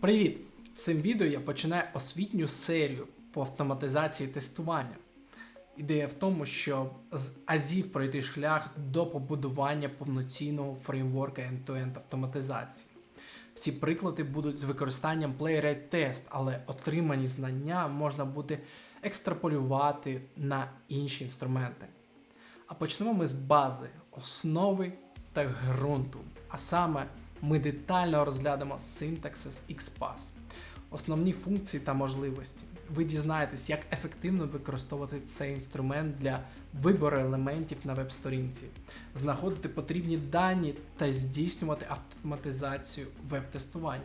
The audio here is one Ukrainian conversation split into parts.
Привіт! Цим відео я починаю освітню серію по автоматизації тестування. Ідея в тому, щоб з азів пройти шлях до побудування повноцінного фреймворка end-to-end автоматизації. Всі приклади будуть з використанням Playwright Test, але отримані знання можна буде екстраполювати на інші інструменти. А почнемо ми з бази, основи та ґрунту. А саме ми детально розглянемо Syntaxis XPath, основні функції та можливості. Ви дізнаєтесь, як ефективно використовувати цей інструмент для вибору елементів на веб-сторінці, знаходити потрібні дані та здійснювати автоматизацію веб-тестування.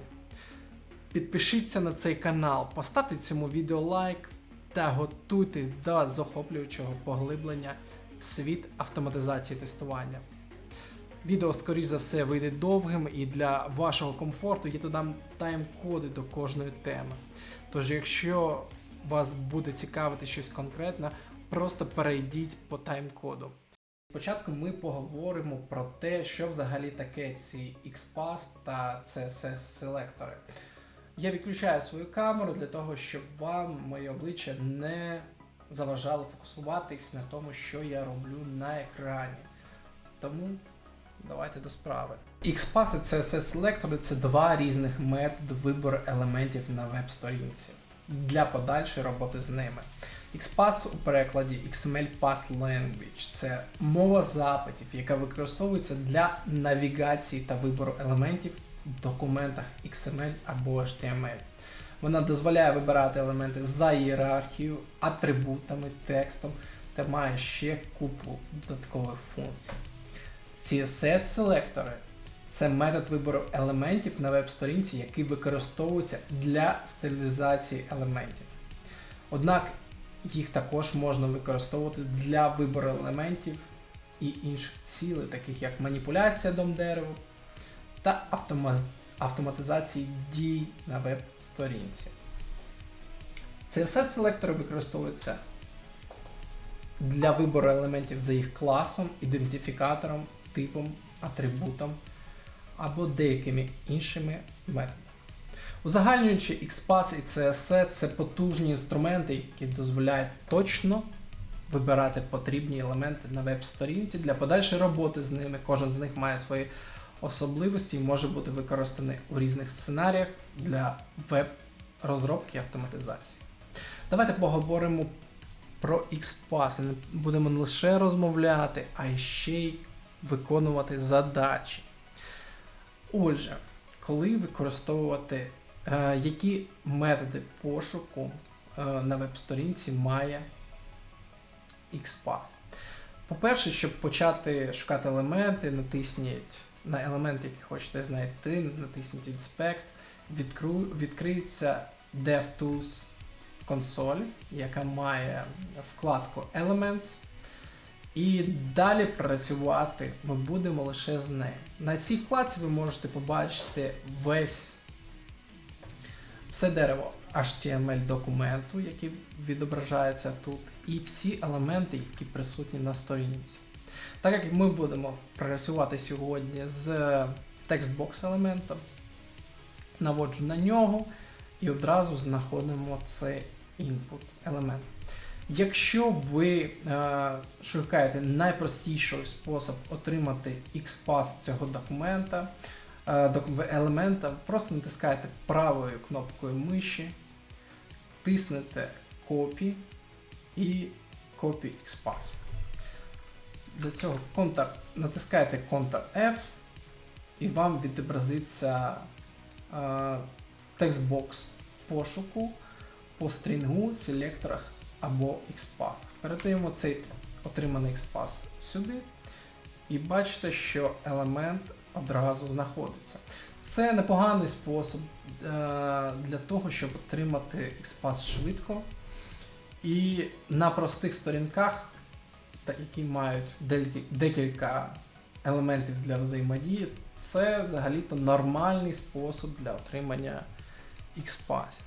Підпишіться на цей канал, поставте цьому відео лайк та готуйтесь до захоплюючого поглиблення в світ автоматизації тестування. Відео, скоріш за все, вийде довгим, і для вашого комфорту я додам тайм-коди до кожної теми. Тож, якщо вас буде цікавити щось конкретне, просто перейдіть по тайм-коду. Спочатку ми поговоримо про те, що взагалі таке ці XPath та CSS селектори. Я відключаю свою камеру для того, щоб вам моє обличчя не заважало фокусуватись на тому, що я роблю на екрані. Тому давайте до справи. XPath і CSS селектори це два різних методи вибору елементів на веб-сторінці для подальшої роботи з ними. XPath у перекладі XML Path Language це мова запитів, яка використовується для навігації та вибору елементів в документах XML або HTML. Вона дозволяє вибирати елементи за ієрархією, атрибутами, текстом та має ще купу додаткових функцій. CSS-селектори це метод вибору елементів на веб-сторінці, який використовується для стилізації елементів. Однак їх також можна використовувати для вибору елементів і інших цілей, таких як маніпуляція дом-дереву та автомаз... автоматизації дій на веб-сторінці. CSS-селектори використовуються для вибору елементів за їх класом, ідентифікатором, типом, атрибутом або деякими іншими методами. Узагальнюючи XPath і CSS це потужні інструменти, які дозволяють точно вибирати потрібні елементи на веб-сторінці для подальшої роботи з ними. Кожен з них має свої особливості і може бути використаний у різних сценаріях для веб-розробки і автоматизації. Давайте поговоримо про XPath. Будемо не лише розмовляти, а й ще й виконувати задачі. Отже, коли використовувати, е, які методи пошуку е, на веб-сторінці має XPath? По-перше, щоб почати шукати елементи, натисніть на елемент, який хочете знайти, натисніть Inspect, відкру, відкриється DevTools консоль, яка має вкладку Elements. І далі працювати ми будемо лише з нею. На цій вкладці ви можете побачити весь все дерево HTML документу, який відображається тут, і всі елементи, які присутні на сторінці. Так як ми будемо працювати сьогодні з текстбокс елементом, наводжу на нього і одразу знаходимо цей input елемент. Якщо ви е, шукаєте найпростіший спосіб отримати XPath цього документа, е, елемента, просто натискаєте правою кнопкою миші, тиснете Copy і Copy XPath. Для цього Ctrl, натискаєте Ctrl-F і вам відобразиться е, текстбокс пошуку по стрінгу, селекторах або XPath. Передаємо цей отриманий XPath сюди. І бачите, що елемент одразу знаходиться. Це непоганий спосіб е, для того, щоб отримати XPath швидко. І на простих сторінках, які мають декілька елементів для взаємодії, це взагалі-то нормальний спосіб для отримання XPath.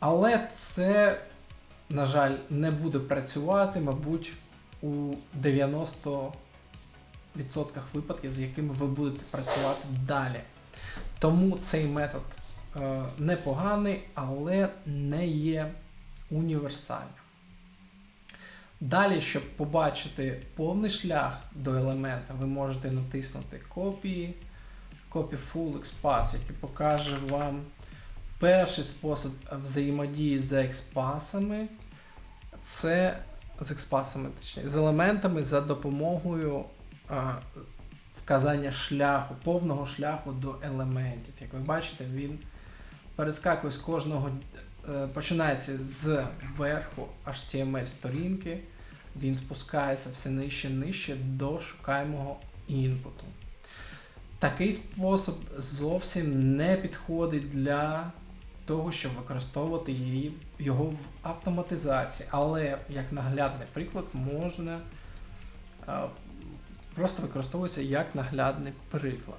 Але це на жаль, не буде працювати, мабуть, у 90% випадків, з якими ви будете працювати далі. Тому цей метод е, непоганий, але не є універсальним. Далі, щоб побачити повний шлях до елемента, ви можете натиснути Copy, Copy Full XPath, який покаже вам перший спосіб взаємодії з експасами. Це з експасами, точніше, з елементами за допомогою а, вказання шляху, повного шляху до елементів. Як ви бачите, він перескакує з кожного, е, починається з верху HTML сторінки, він спускається все нижче нижче до шукаємого інпуту. Такий спосіб зовсім не підходить для того, щоб використовувати її, його в автоматизації, але як наглядний приклад можна е, просто використовується як наглядний приклад.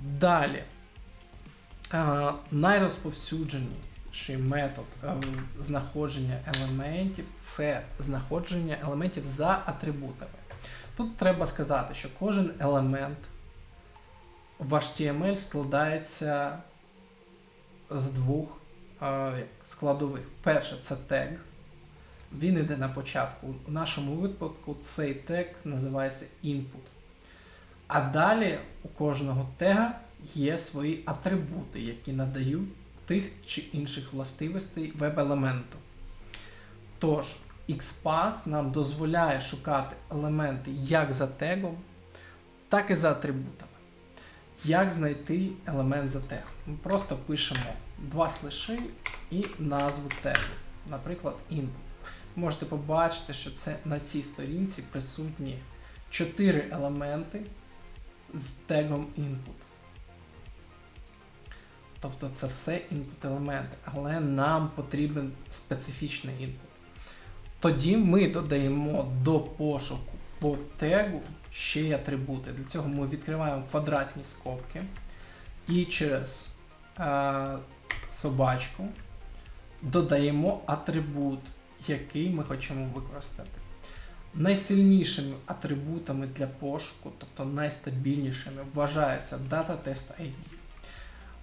Далі. Е, найрозповсюдженіший метод е, знаходження елементів це знаходження елементів за атрибутами. Тут треба сказати, що кожен елемент в HTML складається з двох е, складових. Перше це тег. Він йде на початку. У нашому випадку цей тег називається input. А далі у кожного тега є свої атрибути, які надають тих чи інших властивостей веб-елементу. Тож, XPath нам дозволяє шукати елементи як за тегом, так і за атрибутами. Як знайти елемент за тегом? Ми просто пишемо два слиши і назву тегу, наприклад, input. Можете побачити, що це на цій сторінці присутні 4 елементи з тегом input. Тобто це все input елементи, але нам потрібен специфічний input. Тоді ми додаємо до пошуку по тегу ще й атрибути. Для цього ми відкриваємо квадратні скобки і через е, собачку додаємо атрибут, який ми хочемо використати. Найсильнішими атрибутами для пошуку, тобто найстабільнішими, вважається Data Test ID.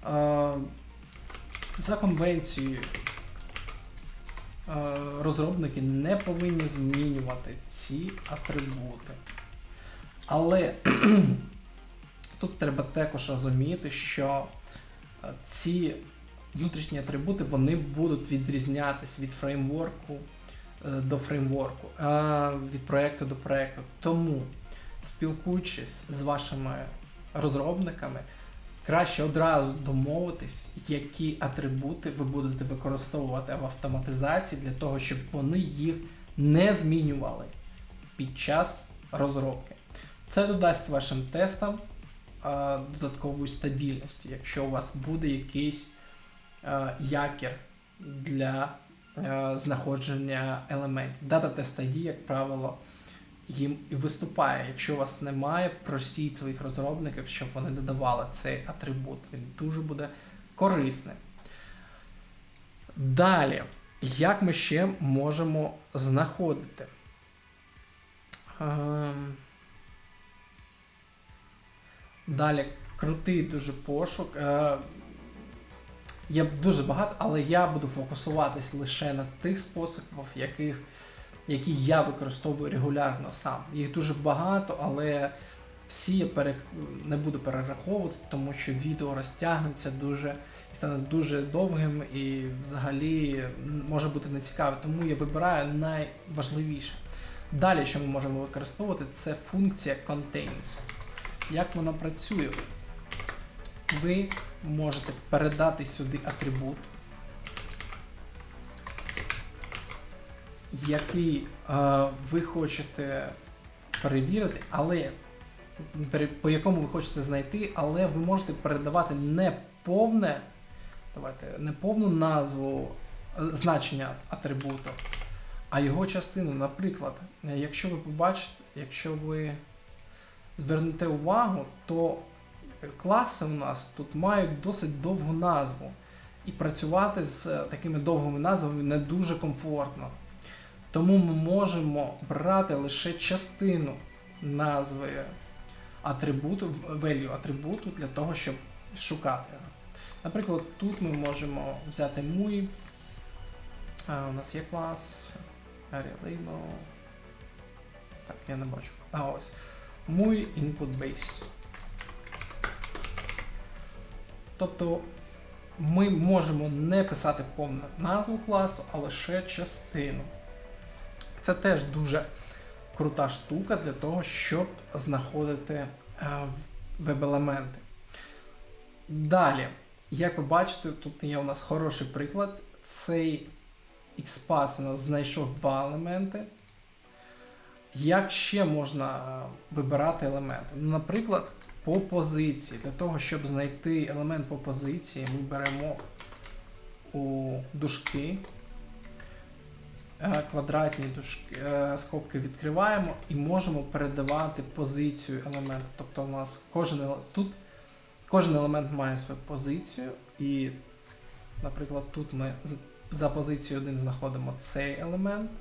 Е, за конвенцією розробники не повинні змінювати ці атрибути. Але тут треба також розуміти, що е, ці внутрішні атрибути вони будуть відрізнятися від фреймворку е, до фреймворку, від проєкту до проєкту. Тому, спілкуючись з вашими розробниками, краще одразу домовитись, які атрибути ви будете використовувати в автоматизації для того, щоб вони їх не змінювали під час розробки. Це додасть вашим тестам а, додаткової стабільності, якщо у вас буде якийсь а, якір для а, знаходження елементів. Data Test ID, як правило, їм і виступає. Якщо у вас немає, просіть своїх розробників, щоб вони додавали цей атрибут. Він дуже буде корисним. Далі, як ми ще можемо знаходити? Ем, Далі крутий дуже пошук. Е, Є дуже багато, але я буду фокусуватись лише на тих способах, яких, які я використовую регулярно сам. Їх дуже багато, але всі я пере... не буду перераховувати, тому що відео розтягнеться дуже і стане дуже довгим і взагалі може бути нецікаве. Тому я вибираю найважливіше. Далі, що ми можемо використовувати, це функція contains. Як вона працює? Ви можете передати сюди атрибут, який е, ви хочете перевірити, але по якому ви хочете знайти, але ви можете передавати не повне, давайте, не повну назву е, значення атрибуту, а його частину. Наприклад, якщо ви побачите, якщо ви звернете увагу, то класи у нас тут мають досить довгу назву. І працювати з такими довгими назвами не дуже комфортно. Тому ми можемо брати лише частину назви атрибуту, value атрибуту для того, щоб шукати. Наприклад, тут ми можемо взяти muy. А, у нас є клас. Area label. Так, я не бачу. А ось. Muy input base. Тобто ми можемо не писати повну назву класу, а лише частину. Це теж дуже крута штука для того, щоб знаходити е, веб-елементи. Далі, як ви бачите, тут є у нас хороший приклад. Цей XPath у нас знайшов два елементи. Як ще можна е, вибирати елементи? Ну, наприклад, по позиції. Для того, щоб знайти елемент по позиції, ми беремо у дужки, квадратні дужки, е, скобки відкриваємо і можемо передавати позицію елемента. Тобто у нас кожен тут кожен елемент має свою позицію, і, наприклад, тут ми за позицією 1 знаходимо цей елемент,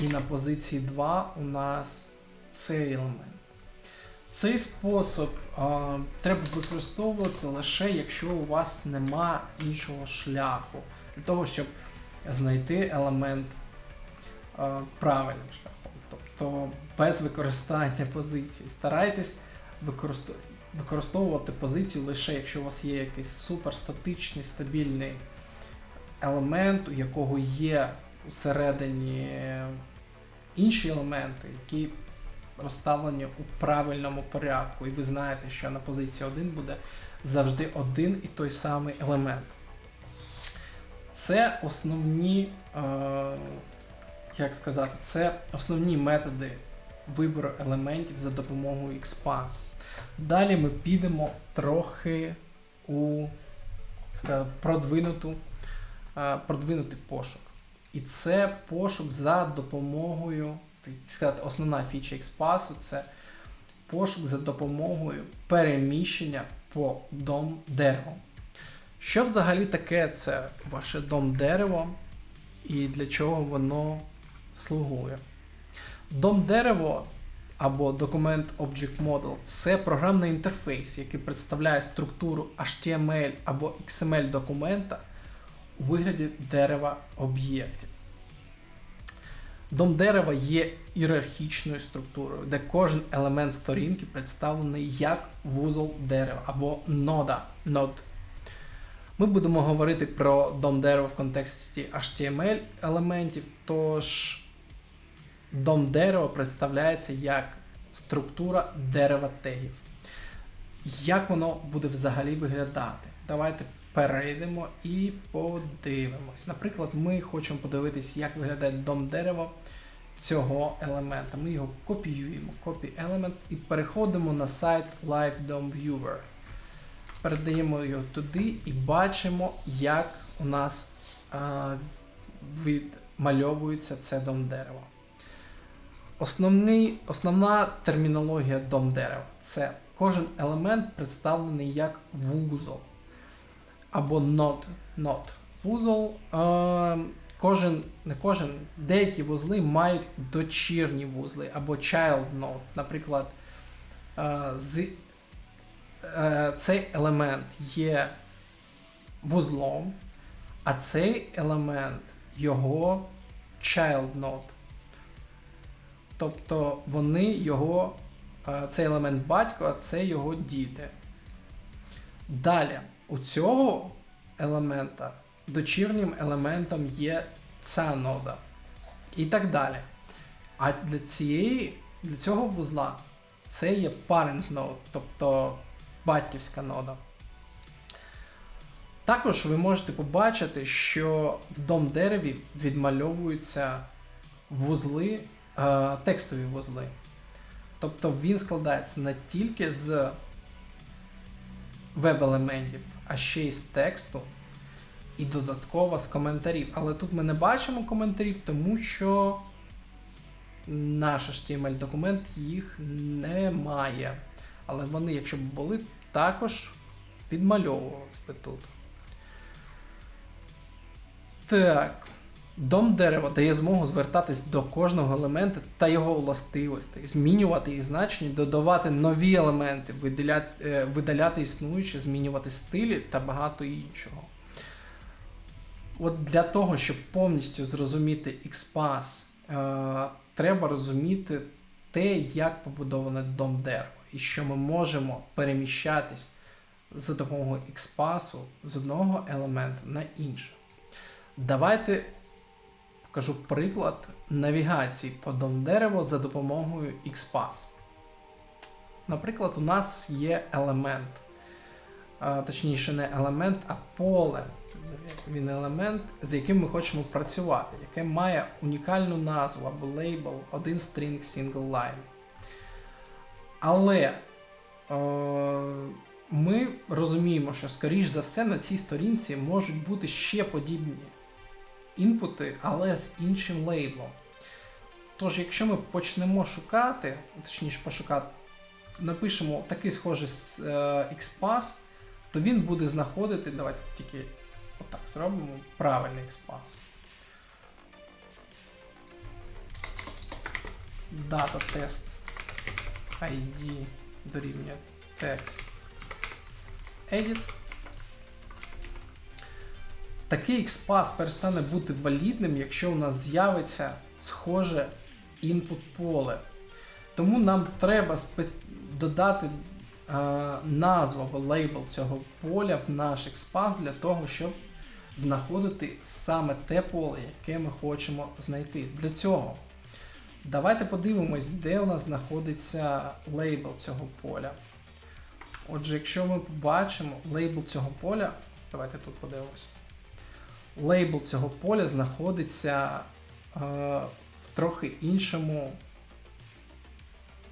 і на позиції 2 у нас цей елемент. Цей спосіб а, треба використовувати лише якщо у вас нема іншого шляху для того, щоб знайти елемент правильним шляхом, тобто без використання позиції. Старайтесь. Використовувати позицію лише якщо у вас є якийсь суперстатичний стабільний елемент, у якого є усередині інші елементи, які розставлені у правильному порядку, і ви знаєте, що на позиції 1 буде завжди один і той самий елемент. Це основні, е, як сказати, це основні методи вибору елементів за допомогою XPath. Далі ми підемо трохи у сказати, продвинуту, е, продвинутий пошук. І це пошук за допомогою, так сказати, основна фіча XPath це пошук за допомогою переміщення по дом дереву. Що взагалі таке це ваше дом дерево і для чого воно слугує? Дом дерево або Document Object Model це програмний інтерфейс, який представляє структуру HTML або XML документа у вигляді дерева об'єктів. Дом дерева є ієрархічною структурою, де кожен елемент сторінки представлений як вузол дерева або нода. Нод. Ми будемо говорити про дом дерева в контексті HTML елементів, тож дом дерева представляється як структура дерева тегів. Як воно буде взагалі виглядати? Давайте перейдемо і подивимось. Наприклад, ми хочемо подивитись, як виглядає дом дерева цього елемента. Ми його копіюємо, copy element і переходимо на сайт Live DOM Viewer. Передаємо його туди і бачимо, як у нас а, відмальовується це дом дерева. Основний, основна термінологія дом дерева це кожен елемент представлений як вузол або нод. нод. Вузол. Е, кожен, не кожен, деякі вузли мають дочірні вузли або child node. Наприклад, е, з, е, цей елемент є вузлом, а цей елемент його child node. Тобто вони його, е, цей елемент батько, а це його діти. Далі, у цього елемента дочірнім елементом є ця нода. І так далі. А для цієї, для цього вузла це є parent node, тобто батьківська нода. Також ви можете побачити, що в дом дереві відмальовуються вузли, е, текстові вузли. Тобто він складається не тільки з веб-елементів, а ще й з тексту і додатково з коментарів. Але тут ми не бачимо коментарів, тому що наш HTML документ їх не має. Але вони, якщо б були, також відмальовувалися би тут. Так. Дом дерева дає змогу звертатись до кожного елемента та його властивостей, змінювати їх значення, додавати нові елементи, виділяти, е, видаляти існуючі, змінювати стилі та багато іншого. От для того, щоб повністю зрозуміти XPath, е, треба розуміти те, як побудоване дом дерева, і що ми можемо переміщатись за допомогою XPath з одного елемента на інший. Давайте покажу приклад навігації по дом дереву за допомогою XPath. Наприклад, у нас є елемент, точніше, не елемент, а поле. Він елемент, з яким ми хочемо працювати, яке має унікальну назву або лейбл один string single line. Але е, ми розуміємо, що, скоріш за все, на цій сторінці можуть бути ще подібні інпути, але з іншим лейблом. Тож, якщо ми почнемо шукати, точніше пошукати, напишемо такий схожий з е, XPath, то він буде знаходити, давайте тільки отак зробимо правильний XPath. Дата тест ID дорівнює text edit. Такий XPath перестане бути валідним, якщо у нас з'явиться схоже input поле. Тому нам треба додати е, назву або лейбл цього поля в наш XPath для того, щоб знаходити саме те поле, яке ми хочемо знайти. Для цього давайте подивимось, де у нас знаходиться лейбл цього поля. Отже, якщо ми побачимо лейбл цього поля, давайте тут подивимось. Лейбл цього поля знаходиться е, в трохи іншому,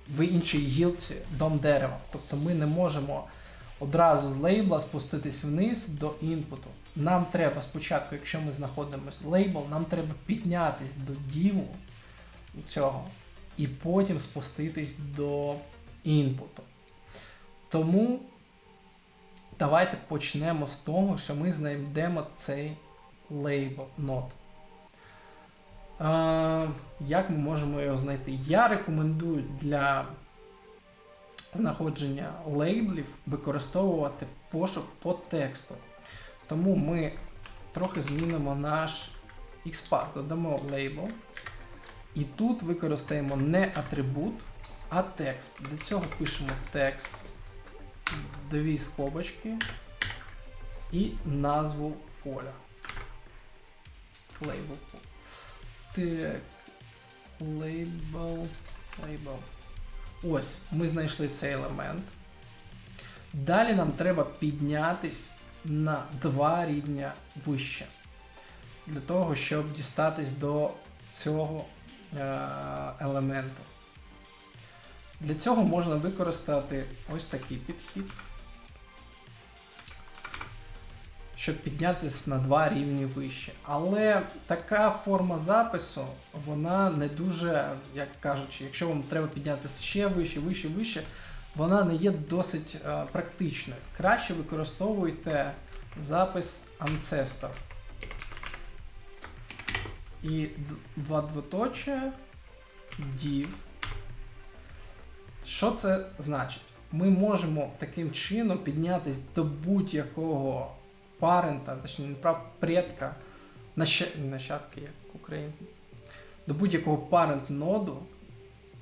в іншій гілці дом дерева. Тобто ми не можемо одразу з лейбла спуститись вниз до інпуту. Нам треба спочатку, якщо ми знаходимося лейбл, нам треба піднятись до діву цього і потім спуститись до інпуту. Тому давайте почнемо з того, що ми знайдемо цей лейбл нот. Е, як ми можемо його знайти? Я рекомендую для знаходження лейблів використовувати пошук по тексту. Тому ми трохи змінимо наш XPath, додамо лейбл. І тут використаємо не атрибут, а текст. Для цього пишемо текст, дві скобочки і назву поля. Лейбл. Так. Лейбл. Лейбл. Ось, ми знайшли цей елемент. Далі нам треба піднятись на два рівня вище. Для того, щоб дістатись до цього е- елементу. Для цього можна використати ось такий підхід, щоб піднятися на два рівні вище. Але така форма запису, вона не дуже, як кажучи, якщо вам треба піднятися ще вище, вище, вище, вона не є досить е, практичною. Краще використовуйте запис Ancestor. І два двоточія div. Що це значить? Ми можемо таким чином піднятися до будь-якого парента, точніше, прав предка, нащ- нащадки, як Україн, до будь-якого парент ноду,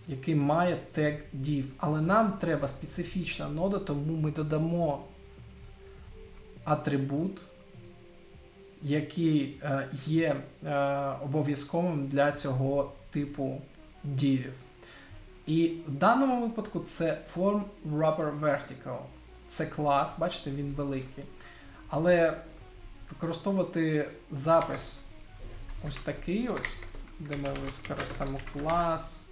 який має тег div. Але нам треба специфічна нода, тому ми додамо атрибут, який е, є е, обов'язковим для цього типу дівів. І в даному випадку це Form Wrapper Vertical. Це клас, бачите, він великий. Але використовувати запис ось такий ось, де ми використаємо клас,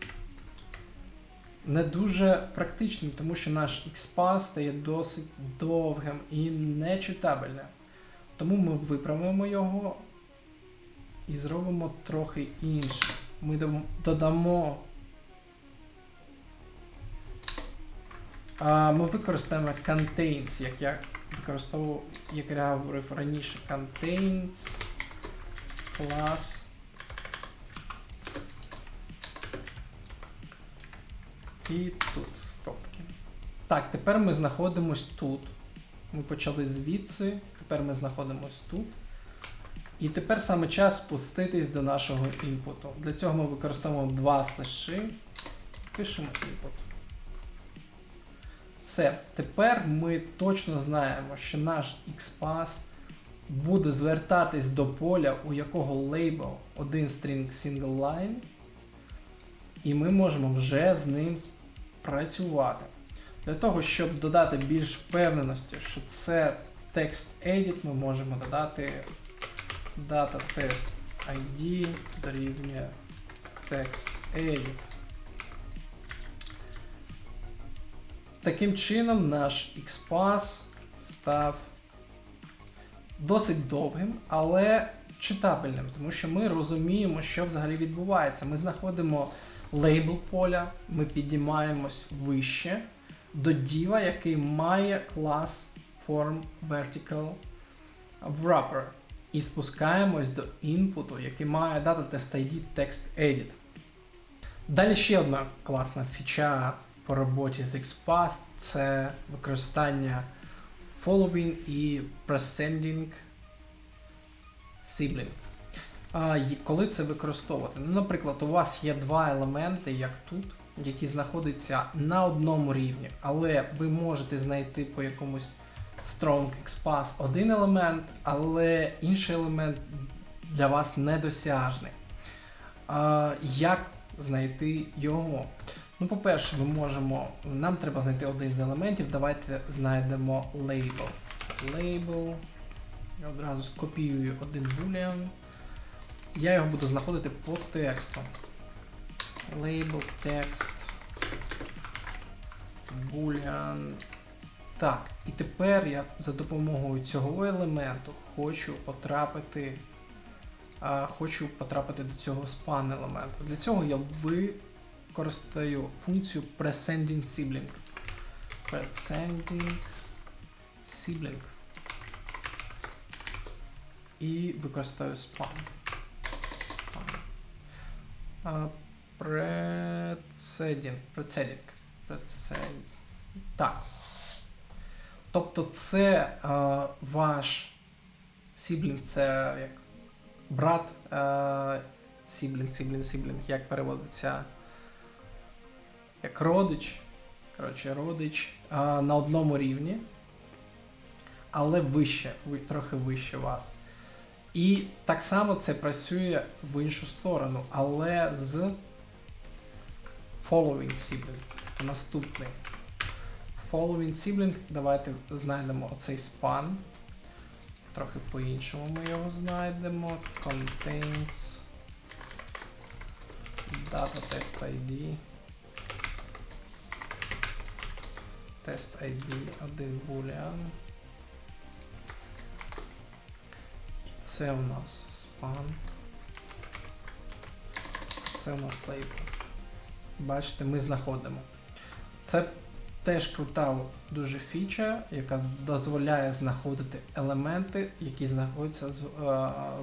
не дуже практичним, тому що наш XPath стає досить довгим і нечитабельним. Тому ми виправимо його і зробимо трохи інше. Ми додамо. Ми використаємо contains, як я використовував, як я говорив раніше, contains class І тут стопки. Так, тепер ми знаходимось тут. Ми почали звідси, тепер ми знаходимось тут. І тепер саме час спуститись до нашого імпуту. Для цього ми використовуємо два слеші, пишемо імпут. Все. Тепер ми точно знаємо, що наш XPath буде звертатись до поля, у якого лейбл один string single line. І ми можемо вже з ним працювати. Для того, щоб додати більш впевненості, що це текст edit, ми можемо додати data test ID дорівнює text edit. Таким чином наш XPath став досить довгим, але читабельним, тому що ми розуміємо, що взагалі відбувається. Ми знаходимо лейбл поля, ми підіймаємось вище до діва, який має клас form vertical wrapper. І спускаємось до інпуту, який має дата тест ID text edit. Далі ще одна класна фіча по роботі з XPath це використання following і prescending sibling. Коли це використовувати? Ну, наприклад, у вас є два елементи, як тут, які знаходяться на одному рівні, але ви можете знайти по якомусь strong XPath один елемент, але інший елемент для вас недосяжний. Як знайти його? Ну, по-перше, ми можемо. Нам треба знайти один з елементів. Давайте знайдемо label. Label. Я одразу скопіюю один boolean. Я його буду знаходити по тексту. Label text. Boolean. Так, і тепер я за допомогою цього елементу хочу потрапити. Хочу потрапити до цього span елементу. Для цього я використаю функцію prescending sibling. Prescending sibling. І використаю span. Preceding. Preceding. Preceding. Так. Тобто це е, ваш сіблінг, це як брат е, сіблінг, сіблінг, сіблінг, як переводиться як родич. Коротше, родич е, на одному рівні, але вище, трохи вище вас. І так само це працює в іншу сторону, але з following sibling, наступний. Following sibling, давайте знайдемо оцей span. Трохи по-іншому ми його знайдемо. Contains data test ID. Test ID один boolean. І це у нас span. Це у нас label. Бачите, ми знаходимо. Це теж крута дуже фіча, яка дозволяє знаходити елементи, які знаходяться з е,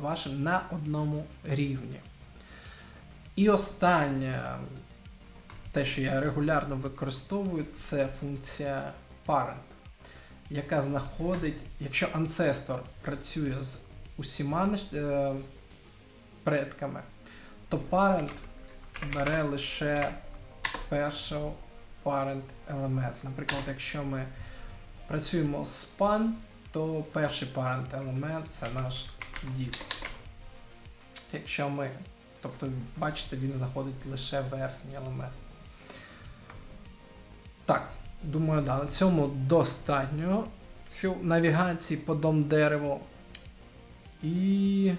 вашим на одному рівні. І останнє, те, що я регулярно використовую, це функція parent, яка знаходить, якщо ancestor працює з усіма е, предками, то parent бере лише першого parent елемент. Наприклад, якщо ми працюємо з span, то перший parent елемент це наш div. Якщо ми, тобто, бачите, він знаходить лише верхній елемент. Так, думаю, да, на цьому достатньо цю навігації по дом дереву. І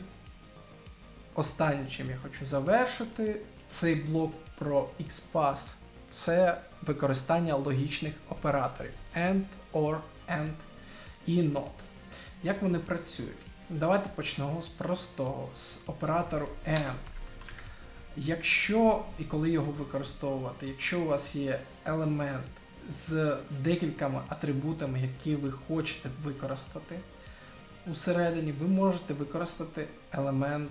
останнє, чим я хочу завершити, цей блок про XPath це використання логічних операторів AND, OR, AND і NOT. Як вони працюють? Давайте почнемо з простого, з оператору AND. Якщо і коли його використовувати, якщо у вас є елемент з декількома атрибутами, які ви хочете використати, усередині ви можете використати елемент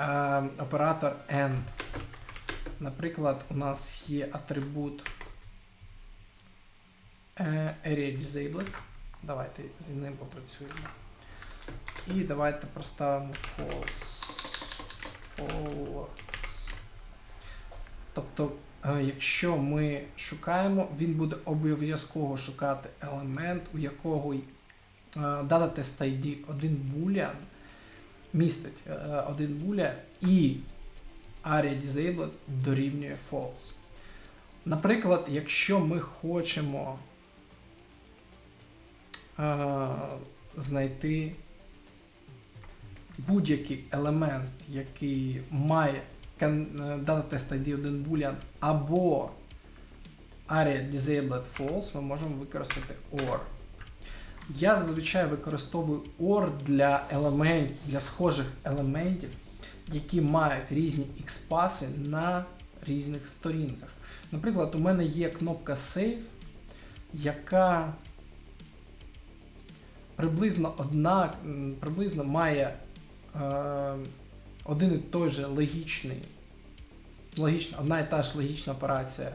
е, оператор AND. Наприклад, у нас є атрибут е, Area Disabled. Давайте з ним попрацюємо. І давайте проставимо false. False. Тобто, е, якщо ми шукаємо, він буде обов'язково шукати елемент, у якого е, data ID один boolean містить е, один boolean і area disabled дорівнює false. Наприклад, якщо ми хочемо знайти будь-який елемент, який має е, data test ID 1 boolean або area disabled false, ми можемо використати OR. Я зазвичай використовую OR для елементів, для схожих елементів, які мають різні XPath на різних сторінках. Наприклад, у мене є кнопка Save, яка приблизно одна, приблизно має один і той же логічний, логічна, одна і та ж логічна операція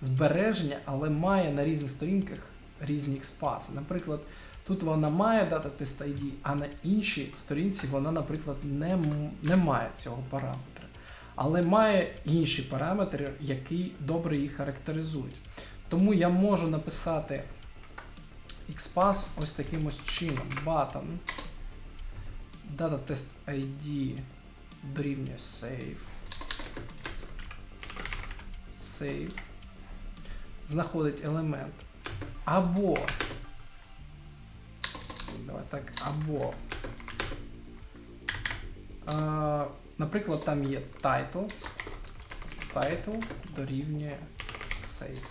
збереження, але має на різних сторінках різні експаси. Наприклад, тут вона має дата тест ID, а на іншій сторінці вона, наприклад, не, не має цього параметра. Але має інші параметри, які добре їх характеризують. Тому я можу написати XPath ось таким ось чином. Button data test ID дорівнює save. Save. Знаходить елемент. Або. Давай так, або. А, наприклад, там є title. Title дорівнює save.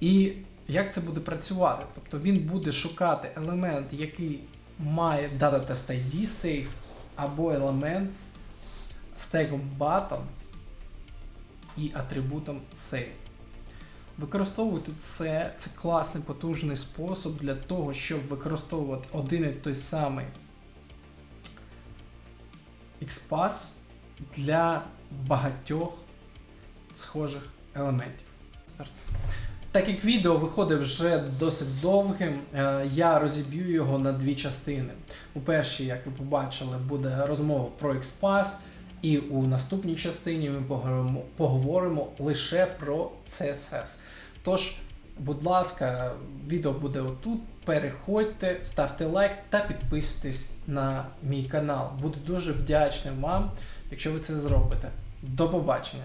І як це буде працювати? Тобто він буде шукати елемент, який має data test ID save, або елемент з тегом button і атрибутом save. Використовувати це, це класний потужний спосіб для того, щоб використовувати один і той самий XPath для багатьох схожих елементів. Так як відео виходить вже досить довгим, е, я розіб'ю його на дві частини. У першій, як ви побачили, буде розмова про XPath, і у наступній частині ми поговоримо, поговоримо лише про CSS. Тож, будь ласка, відео буде отут. Переходьте, ставте лайк та підписуйтесь на мій канал. Буду дуже вдячним вам, якщо ви це зробите. До побачення!